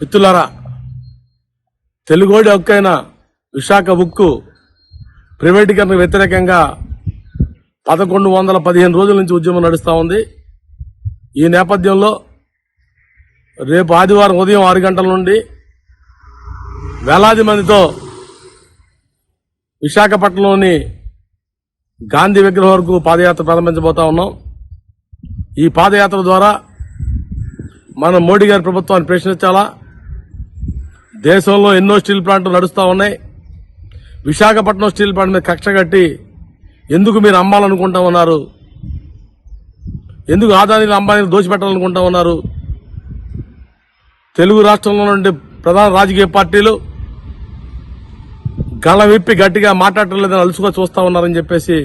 మిత్రులారా తెలుగోడి హక్కైన విశాఖ ఉక్కు ప్రైవేటీకరణ వ్యతిరేకంగా పదకొండు వందల పదిహేను రోజుల నుంచి ఉద్యమం నడుస్తూ ఉంది. ఈ నేపథ్యంలో రేపు ఆదివారం ఉదయం ఆరు గంటల నుండి వేలాది మందితో విశాఖపట్నంలోని గాంధీ విగ్రహం వరకు పాదయాత్ర ప్రారంభించబోతా ఉన్నాం. ఈ పాదయాత్ర ద్వారా మనం మోడీ గారి ప్రభుత్వాన్ని ప్రశ్నించాలా? దేశంలో ఎన్నో స్టీల్ ప్లాంట్లు నడుస్తూ ఉన్నాయి. విశాఖపట్నం స్టీల్ ప్లాంట్ మీద కక్ష కట్టి ఎందుకు మీరు అమ్మాలనుకుంటా ఉన్నారు? ఎందుకు ఆదానీలు అంబానీలు దోచిపెట్టాలనుకుంటా ఉన్నారు? తెలుగు రాష్ట్రంలో నుండి ప్రధాన రాజకీయ పార్టీలు గళ విప్పి గట్టిగా మాట్లాడటం లేదని అలుసుగా చూస్తా ఉన్నారని చెప్పేసి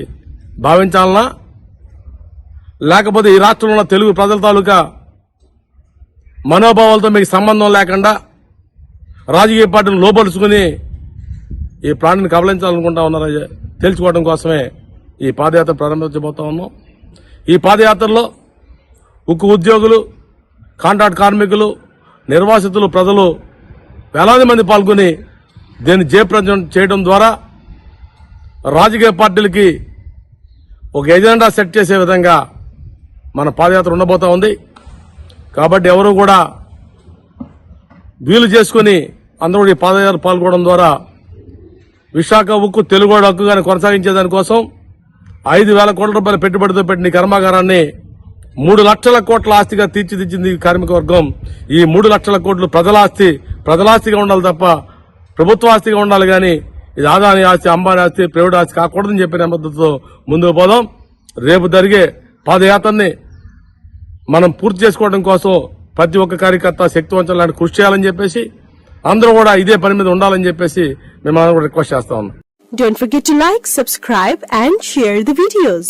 భావించాలనా? లేకపోతే ఈ రాష్ట్రంలో ఉన్న తెలుగు ప్రజల తాలూకా మనోభావాలతో మీకు సంబంధం లేకుండా రాజకీయ పార్టీలు లోపరుచుకుని ఈ ప్రాణిని కబలించాలనుకుంటా ఉన్నారు తెలుసుకోవడం కోసమే ఈ పాదయాత్ర ప్రారంభించబోతా ఉన్నాం. ఈ పాదయాత్రలో ఉక్కు ఉద్యోగులు కాంట్రాక్ట్ కార్మికులు నిర్వాసితులు ప్రజలు వేలాది మంది పాల్గొని దీన్ని జయప్రదం చేయడం ద్వారా రాజకీయ పార్టీలకి ఒక ఎజెండా సెట్ చేసే విధంగా మన పాదయాత్ర ఉండబోతా ఉంది. కాబట్టి ఎవరు కూడా వీలు చేసుకుని అందరూ ఈ పాదయాత్ర పాల్గొనడం ద్వారా విశాఖ ఉక్కు తెలుగు హక్కుగానే కొనసాగించే దానికోసం ఐదు వేల కోట్ల రూపాయల పెట్టుబడితో పెట్టిన కర్మాగారాన్ని మూడు లక్షల కోట్ల ఆస్తిగా తీర్చిదిద్దింది ఈ కార్మిక వర్గం ఈ మూడు లక్షల కోట్లు ప్రజల ఆస్తి ప్రజల ఆస్తిగా ఉండాలి తప్ప ప్రభుత్వ ఆస్తిగా ఉండాలి కానీ ఇది ఆదాని ఆస్తి అంబానీ ఆస్తి ప్రైవేట్ ఆస్తి కాకూడదని చెప్పిన మద్దతుతో ముందుకు పోదాం. రేపు జరిగే పాదయాత్రని మనం పూర్తి చేసుకోవడం కోసం ప్రతి ఒక్క కార్యకర్త శక్తివంచలాంటి కృషి చేయాలని చెప్పేసి అందరూ కూడా ఇదే పని మీద ఉండాలని చెప్పేసి మేము రిక్వెస్ట్ చేస్తా ఉన్నాం Don't forget to like, subscribe and share the videos.